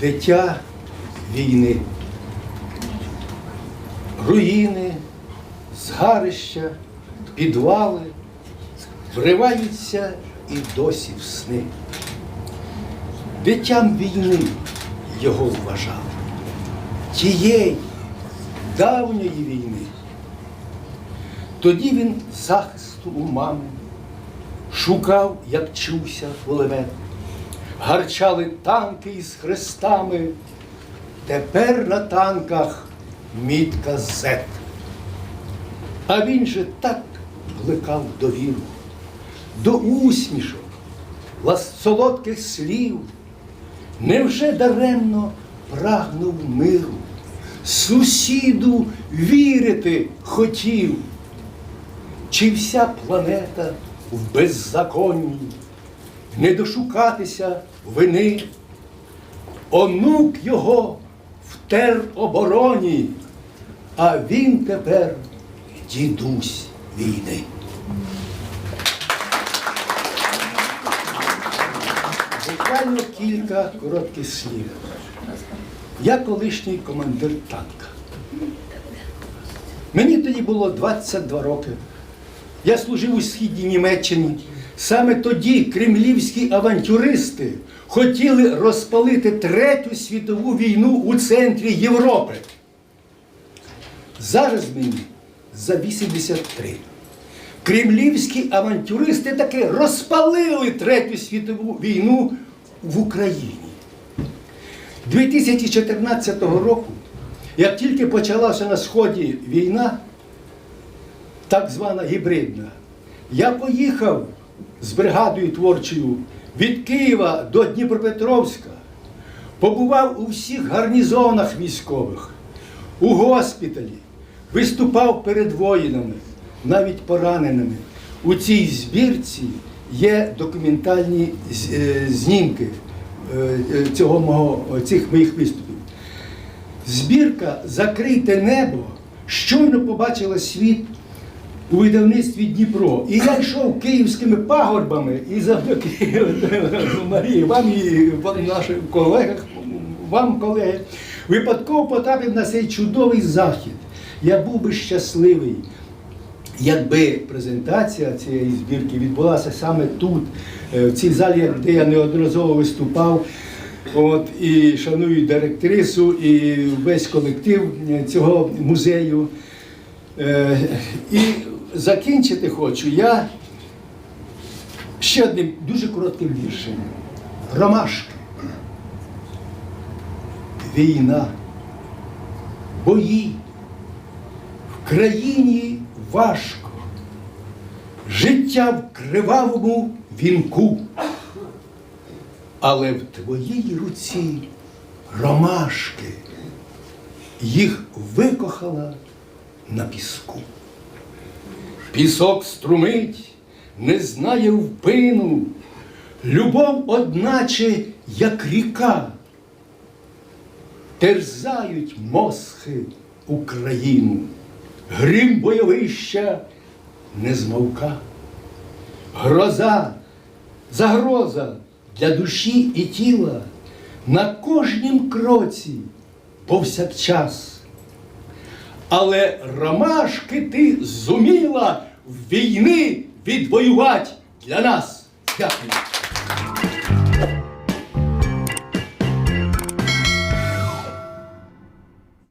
дитя війни. Руїни, згарища, підвали вриваються і досі в сни. Дитям війни його вважали, тієї давньої війни. Тоді він захисту у мами шукав, як чувся кулемет. Гарчали танки із хрестами, тепер на танках мітка Z. А він же так плекав довіру до усмішок, лас- солодких слів. Невже даремно прагнув миру, сусіду вірити хотів? Чи вся планета в беззаконні, не дошукатися вини? Онук його в теробороні, а він тепер дідусь війни. Буквально кілька коротких слів. Я колишній командир танка. Мені тоді було 22 роки. Я служив у східній Німеччині. Саме тоді кремлівські авантюристи хотіли розпалити Третю світову війну у центрі Європи. Зараз мені за 83. Кремлівські авантюристи таки розпалили Третю світову війну в Україні. 2014 року, як тільки почалася на Сході війна, так звана гібридна, я поїхав з бригадою творчою від Києва до Дніпропетровська, побував у всіх гарнізонах військових, у госпіталі, виступав перед воїнами, навіть пораненими. У цій збірці є документальні е, знімки е, е, цього мого, цих моїх виступів. Збірка Закрийте небо щойно побачила світ у видавництві Дніпро. І я йшов київськими пагорбами і завдяки Марії, вам і нашим колегам, вам, колеги, випадково потрапив на цей чудовий захід. Я був би щасливий, якби презентація цієї збірки відбулася саме тут, е, в цій залі, де я неодноразово виступав. От, і шаную директрису, і весь колектив е, цього музею. Е, і закінчити хочу я ще одним дуже коротким віршем. Ромашки. Війна. Бої. В країні важко. Життя в кривавому вінку. Але в твоїй руці ромашки. Їх викохала на піску. Пісок струмить, не знає впину, любов, одначе, як ріка, терзають мосхи Україну, грім бойовища не змовка, гроза, загроза для душі і тіла. На кожнім кроці повсякчас. Але ромашки ти зуміла війни відвоювати для нас. Дякую.